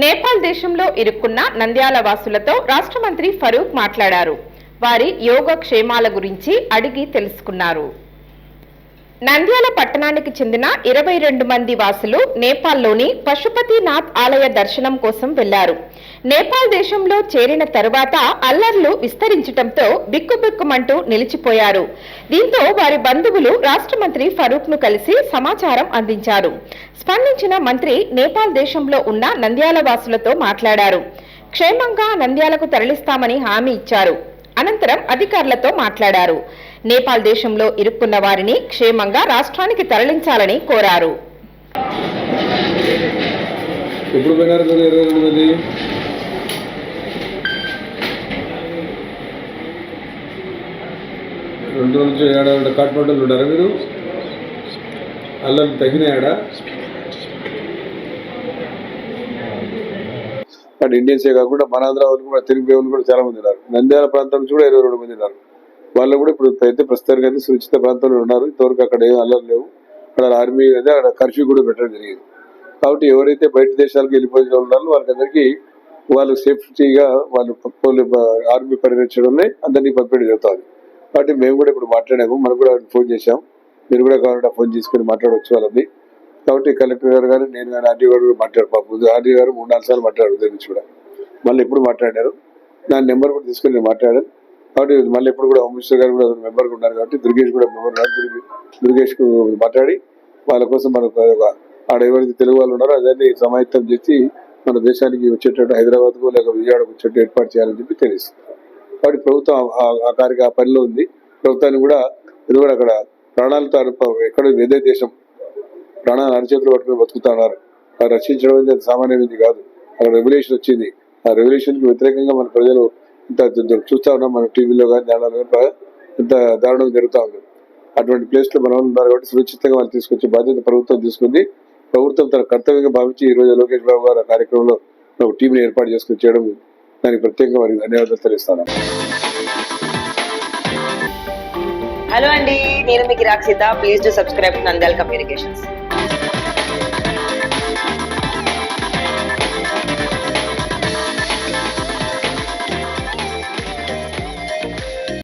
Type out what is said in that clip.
నేపాల్ దేశంలో ఇరుక్కున్న నంద్యాల వాసులతో రాష్ట్ర మంత్రి ఫరూక్ మాట్లాడారు. వారి యోగక్షేమాల గురించి అడిగి తెలుసుకున్నారు. నంద్యాల పట్టణానికి చెందిన ఇరవై రెండు మంది వాసులు నేపాల్లోని పశుపతినాథ్ ఆలయ దర్శనం కోసం వెళ్ళారు నేపాల్ దేశంలో చేరిన తరువాత అల్లర్లు విస్తరించటంతో బిక్కుబిక్కుమంటూ నిలిచిపోయారు. దీంతో వారి బంధువులు రాష్ట్ర మంత్రి ఫరూక్ను కలిసి సమాచారం అందించారు. స్పందించిన మంత్రి నేపాల్ దేశంలో ఉన్న నంద్యాల వాసులతో మాట్లాడారు. క్షేమంగా నంద్యాలకు తరలిస్తామని హామీ ఇచ్చారు. అనంతరం అధికారులతో మాట్లాడారు. నేపాల్ దేశంలో ఇరుక్కున్న వారిని క్షేమంగా రాష్ట్రానికి తరలించాలని కోరారు. ఎప్పుడు పోయినారు మీరు ఇరవై రెండు మంది? రెండు రోజుల నుంచి ఏడాది కాట్మండలు ఉన్నారా మీరు? అల్లలు తగినాయాడా బట్ ఇండియన్సే కాకుండా మన ఆంధ్ర వాళ్ళు కూడా తెలుగు దేవులు కూడా చాలా మంది ఉన్నారు. నంద్యాల ప్రాంతం నుంచి కూడా ఇరవై రెండు మంది ఉన్నారు. వాళ్ళు కూడా ఇప్పుడు అయితే ప్రస్తుతానికి అయితే సురక్షిత ప్రాంతంలో ఉన్నారు. ఇంతవరకు అక్కడ ఏం అల్లలు లేవు. అక్కడ ఆర్మీ అయితే అక్కడ కర్ఫ్యూ కూడా పెట్టడం జరిగింది. కాబట్టి ఎవరైతే బయట దేశాలకు వెళ్ళిపోయిన వాళ్ళు ఉన్నారో వాళ్ళకందరికీ వాళ్ళు సేఫ్టీగా వాళ్ళు పోలీ ఆర్మీ పర్యవేక్షణలోనే అందరినీ పంపిణీ జరుగుతుంది. కాబట్టి మేము కూడా ఇప్పుడు మాట్లాడాము. మనం కూడా ఫోన్ చేశాం. మీరు కూడా కావాలంటే ఫోన్ చేసుకుని మాట్లాడవచ్చు వాళ్ళని. కాబట్టి కలెక్టర్ గారు కానీ నేను కానీ ఆర్డీ గారు మాట్లాడు పాపం ఆర్డీ గారు మూడు నాలుగు సార్లు మాట్లాడారు ఉదయం నుంచి కూడా. మళ్ళీ ఎప్పుడు మాట్లాడారు? నా నెంబర్ కూడా తీసుకుని నేను మాట్లాడాను. కాబట్టి మళ్ళీ ఎప్పుడు కూడా హోమ్ మినిస్టర్ గారు కూడా మెంబర్ ఉన్నారు కాబట్టి దుర్గేష్ కూడా మెంబర్ దుర్గేష్కు మాట్లాడి వాళ్ళ కోసం మనకు ఆడ ఎవరైతే తెలుగు వాళ్ళు ఉన్నారో అదాన్ని సమాయత్తం చేసి మన దేశానికి వచ్చేటట్టు హైదరాబాద్కు లేక విజయవాడకు వచ్చేట్టు ఏర్పాటు చేయాలని చెప్పి తెలుస్తుంది కాబట్టి ప్రభుత్వం ఆ- కార్యక ఆ పనిలో ఉంది. ప్రభుత్వాన్ని కూడా ఇది కూడా అక్కడ ప్రాణాలతో ఎక్కడ వేదే దేశం ప్రాణాలు అరచేతులు పట్టుకుని బతుకుతున్నారు ఆ రక్షించడం అనేది సామాన్యమైనది కాదు. అక్కడ రెగ్యులేషన్ వచ్చింది. ఆ రెగ్యులేషన్కి వ్యతిరేకంగా మన ప్రజలు ఇంత చూస్తా ఉన్నాం మన టీవీలో కానీ దానిలో కానీ ఇంత దారుణం జరుగుతూ ఉంది. అటువంటి ప్లేస్లో ఉన్నారు కాబట్టి సురక్షితంగా వాళ్ళు తీసుకొచ్చే బాధ్యత ప్రభుత్వం తీసుకుంది. ప్రభుత్వం తన కర్తవ్యంగా భావించి ఈ రోజు లోకేష్ బాబు గారు కార్యక్రమంలో ఒక టీంని ఏర్పాటు చేసుకుని చేయడం దానికి ప్రత్యేకంగా వారికి ధన్యవాదాలు తెలుస్తాను హలో అండి నేను మీకు Rakshita please to subscribe Nandal communications